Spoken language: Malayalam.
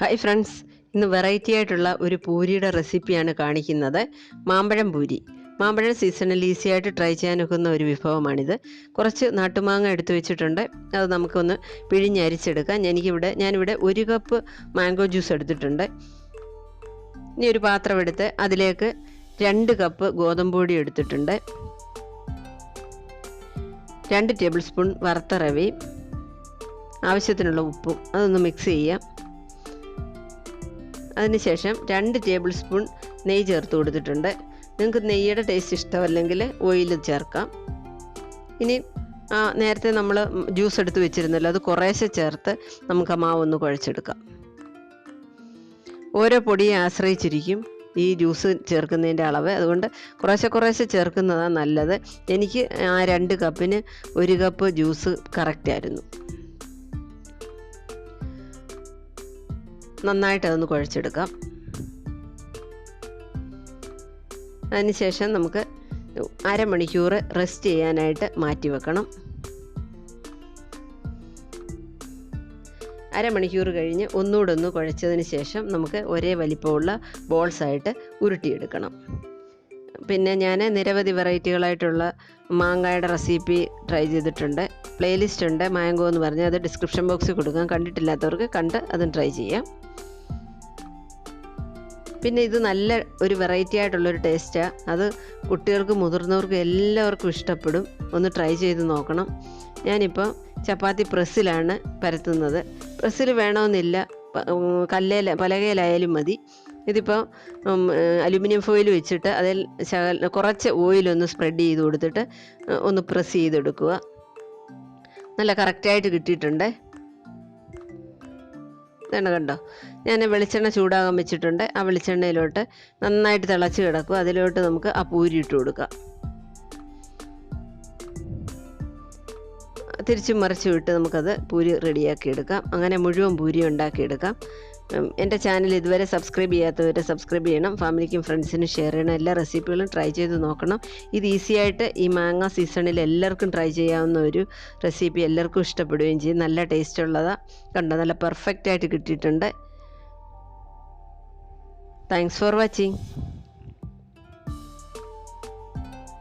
Hi friends. ഇന്ന് വെറൈറ്റി ആയിട്ടുള്ള ഒരു പൂരിയുടെ റെസിപ്പിയാണ് കാണിക്കുന്നത്. മാമ്പഴം പൂരി. മാമ്പഴം സീസണിൽ ഈസി ആയിട്ട് ട്രൈ ചെയ്യാനൊക്കുന്ന ഒരു വിഭവമാണിത്. കുറച്ച് നാട്ടുമാങ്ങ എടുത്തു വെച്ചിട്ടുണ്ട്. അത് നമുക്കൊന്ന് പിഴിഞ്ഞരിച്ചെടുക്കാം എനിക്കിവിടെ ഞാനിവിടെ ഒരു കപ്പ് മാംഗോ ജ്യൂസ് എടുത്തിട്ടുണ്ട്. ഇനി ഒരു പാത്രം എടുത്ത് അതിലേക്ക് രണ്ട് കപ്പ് ഗോതമ്പ് പൊടി എടുത്തിട്ടുണ്ട്. രണ്ട് ടേബിൾ സ്പൂൺ വറുത്ത റവി ആവശ്യത്തിനുള്ള ഉപ്പും. അതൊന്ന് മിക്സ് ചെയ്യാം. അതിനുശേഷം രണ്ട് ടേബിൾ സ്പൂൺ നെയ്യ് ചേർത്ത് കൊടുത്തിട്ടുണ്ട്. നിങ്ങൾക്ക് നെയ്യുടെ ടേസ്റ്റ് ഇഷ്ടമല്ലെങ്കിൽ ഓയിൽ ചേർക്കാം. ഇനി നേരത്തെ നമ്മൾ ജ്യൂസ് എടുത്ത് വെച്ചിരുന്നല്ലോ അത് കുറേശ്ശെ ചേർത്ത് നമുക്ക് ആ മാവ് ഒന്ന് കുഴച്ചെടുക്കാം. ഓരോ പൊടിയെ ആശ്രയിച്ചിരിക്കും ഈ ജ്യൂസ് ചേർക്കുന്നതിന്റെ അളവ്. അതുകൊണ്ട് കുറേശ്ശെ കുറേശ്ശെ ചേർക്കുന്നതാണ് നല്ലത്. എനിക്ക് ആ രണ്ട് കപ്പിന് ഒരു കപ്പ് ജ്യൂസ് കറക്റ്റായിരുന്നു നന്നായിട്ട് അതൊന്ന് കുഴച്ചെടുക്കാം. അതിനുശേഷം നമുക്ക് അരമണിക്കൂർ റെസ്റ്റ് ചെയ്യാനായിട്ട് മാറ്റി വെക്കണം. അരമണിക്കൂർ കഴിഞ്ഞ് ഒന്നുകൂടെ ഒന്ന് കുഴച്ചതിന് ശേഷം നമുക്ക് ഒരേ വലിപ്പമുള്ള ബോൾസായിട്ട് ഉരുട്ടിയെടുക്കണം. പിന്നെ ഞാൻ നിരവധി വെറൈറ്റികളായിട്ടുള്ള മാങ്ങയുടെ റെസിപ്പി ട്രൈ ചെയ്തിട്ടുണ്ട്. പ്ലേലിസ്റ്റ് ഉണ്ട് മാംഗോ എന്ന് പറഞ്ഞാൽ അത് ഡിസ്ക്രിപ്ഷൻ ബോക്സിൽ കൊടുക്കാം. കണ്ടിട്ടില്ലാത്തവർക്ക് കണ്ട് അതും ട്രൈ ചെയ്യാം. പിന്നെ ഇത് നല്ല ഒരു വെറൈറ്റി ആയിട്ടുള്ളൊരു ടേസ്റ്റാണ് അത് കുട്ടികൾക്ക് മുതിർന്നവർക്കും എല്ലാവർക്കും ഇഷ്ടപ്പെടും. ഒന്ന് ട്രൈ ചെയ്ത് നോക്കണം. ഞാനിപ്പോൾ ചപ്പാത്തി പ്രസ്സിലാണ് പരത്തുന്നത്. പ്രസ്സിൽ വേണമെന്നില്ല. കല്ലേല പലകയിലായാലും മതി. ഇതിപ്പോൾ അലുമിനിയം ഫോയിൽ വെച്ചിട്ട് അതിൽ ശകല കുറച്ച് ഓയിലൊന്ന് സ്പ്രെഡ് ചെയ്ത് കൊടുത്തിട്ട് ഒന്ന് പ്രസ് ചെയ്തെടുക്കുക. നല്ല കറക്റ്റായിട്ട് കിട്ടിയിട്ടുണ്ട്. ഇതാണ് കണ്ടോ? ഞാൻ വെളിച്ചെണ്ണ ചൂടാകാൻ വെച്ചിട്ടുണ്ട്. ആ വെളിച്ചെണ്ണയിലോട്ട് നന്നായിട്ട് തിളച്ച് കിടക്കും അതിലോട്ട് നമുക്ക് ആ പൂരി ഇട്ട് കൊടുക്കാം. തിരിച്ചും മറിച്ചും ഇട്ട് നമുക്കത് പൂരി റെഡിയാക്കി എടുക്കാം. അങ്ങനെ മുഴുവൻ പൂരി ഉണ്ടാക്കിയെടുക്കാം എന്റെ ചാനൽ ഇതുവരെ സബ്സ്ക്രൈബ് ചെയ്യാത്തവർ സബ്സ്ക്രൈബ് ചെയ്യണം. ഫാമിലിക്കും ഫ്രണ്ട്സിനും ഷെയർ ചെയ്യണം. എല്ലാ റെസിപ്പികളും ട്രൈ ചെയ്ത് നോക്കണം. ഇത് ഈസി ആയിട്ട് ഈ മാങ്ങ സീസണിൽ എല്ലാവർക്കും ട്രൈ ചെയ്യാവുന്ന ഒരു റെസിപ്പി എല്ലാവർക്കും ഇഷ്ടപ്പെടുകയും ചെയ്യും. നല്ല ടേസ്റ്റ് ഉള്ളതാണ് കണ്ടോ? നല്ല പെർഫെക്റ്റ് ആയിട്ട് കിട്ടിയിട്ടുണ്ട്. Thanks for watching